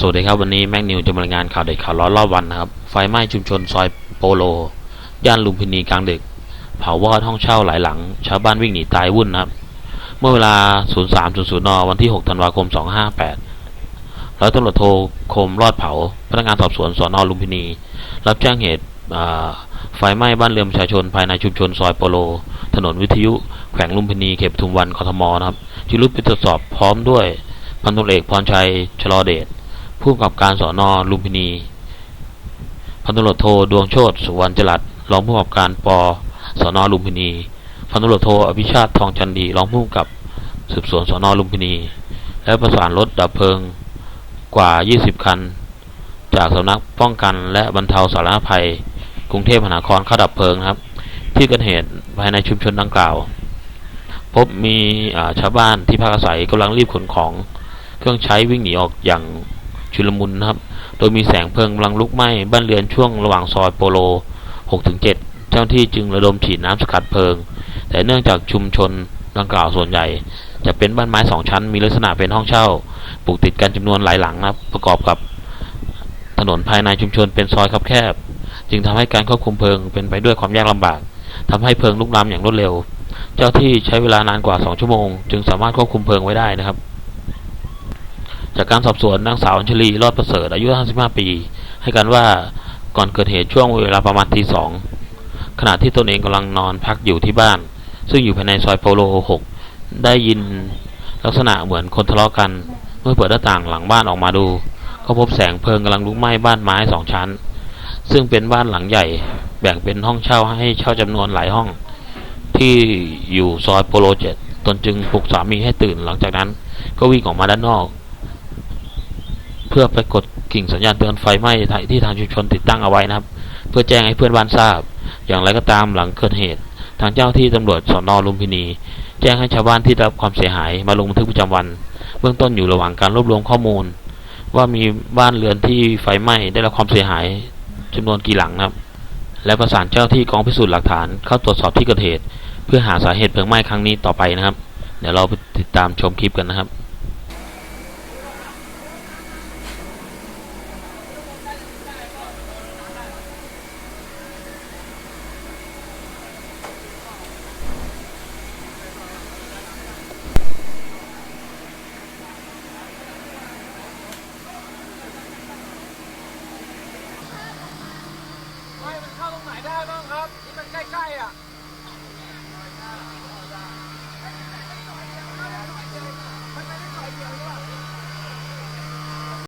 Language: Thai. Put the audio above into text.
สวัสดีครับวันนี้แม็กนิวจะมารายงานข่าวเด็ดข่าวร้อนรอบวันนะครับ ไฟไหม้ชุมชนซอยโปโล ย่านลุมพินีกลางดึก เผาวอดห้องเช่าหลายหลัง ชาวบ้านวิ่งหนีตายวุ่นนะครับ เมื่อเวลา 03.00นวันที่ 6 ธันวาคม 258 ร้อยตำรวจโทคมรอดเผา พนักงานสอบสวนสอนอลุมพินี รับแจ้งเหตุไฟไหม้บ้านเรือนประชาชนภายในชุมชนซอยโปโล ถนนวิทยุแขวงลุมพินีเขตปทุมวันกทมนะครับจึงรุดไปตรวจสอบพร้อมด้วยพันตำรวจเอกพรชัยชลอเดช ผู้กำกับการสอนอลุมพินี พันตำรวจโทดวงโชตสุวรรณจรัตรองผู้กับการปสอนอลุมพินี พันตำรวจโทอภิชาติทองจันดีรองผู้กับสืบสวนสอนอลุมพินี และประสานรถดับเพลิงกว่า 20 คัน จากสำนักป้องกันและบรรเทาสาธารณภัย กรุงเทพมหานครเข้าดับเพลิงครับ ที่เกิดเหตุภายในชุมชนดังกล่าว พบมีชาวบ้านที่พักอาศัยกำลังรีบขนของ เครื่องใช้วิ่งหนีออกอย่าง ชุลมุนนะครับ โดยมีแสงเพลิงกำลังลุกไหม้บ้านเรือนช่วงระหว่างซอยโปโล 6-7 เจ้าที่จึงระดมฉีดน้ำสกัดเพลิง แต่เนื่องจากชุมชนดังกล่าวส่วนใหญ่ จะเป็นบ้านไม้สองชั้น มีลักษณะเป็นห้องเช่าปลูกติดกันจำนวนหลายหลังนะครับประกอบกับถนนภายในชุมชนเป็นซอยคับแคบจึงทำให้การควบคุมเพลิงเป็นไปด้วยความยากลำบากทำให้เพลิงลุกลามอย่างรวดเร็ว เจ้าที่ใช้เวลานานกว่า 2 ชั่วโมง จึงสามารถควบคุมเพลิงไว้ได้นะครับ จากการสอบสวนนางสาวอัญชลีรอดประเสริฐอายุ 55 ปี ให้การว่าก่อนเกิดเหตุช่วงเวลาประมาณตีสองขณะที่ตนเองกำลังนอนพักอยู่ที่บ้าน ซึ่งอยู่ภายในซอยโปโล 6 ได้ยินลักษณะเหมือนคนทะเลาะกัน เมื่อเปิดหน้าต่างหลังบ้านออกมาดู ก็พบแสงเพลิงกำลังลุกไหม้บ้านไม้สองชั้น ซึ่งเป็นบ้านหลังใหญ่ แบ่งเป็นห้องเช่าให้เช่าจำนวนหลายห้อง ที่อยู่ซอยโปโลเจ็ดตนจึงปลุกสามีให้ตื่นหลังจากนั้น ก็วิ่งออกมาด้านนอก พื่อไปกดกิ่งสัญญาณเตือนไฟไหม้ที่ทางชุมชนติดตั้งเอาไว้นะครับ เพื่อแจ้งให้เพื่อนบ้านทราบ อย่างไรก็ตามหลังเกิดเหตุ ทางเจ้าที่ตำรวจสอนอลุมพินี แจ้งให้ชาวบ้านที่ได้รับความเสียหายมาลงบันทึกประจำวัน เบื้องต้นอยู่ระหว่างการรวบรวมข้อมูล ว่ามีบ้านเรือนที่ไฟไหม้ได้รับความเสียหายจำนวนกี่หลังนะครับ และประสานเจ้าที่กองพิสูจน์หลักฐานเข้าตรวจสอบที่เกิดเหตุ เพื่อหาสาเหตุเพลิงไหม้ครั้งนี้ต่อไปนะครับ เดี๋ยวเราไปติดตามชมคลิปกันนะครับ ไม่มันเข้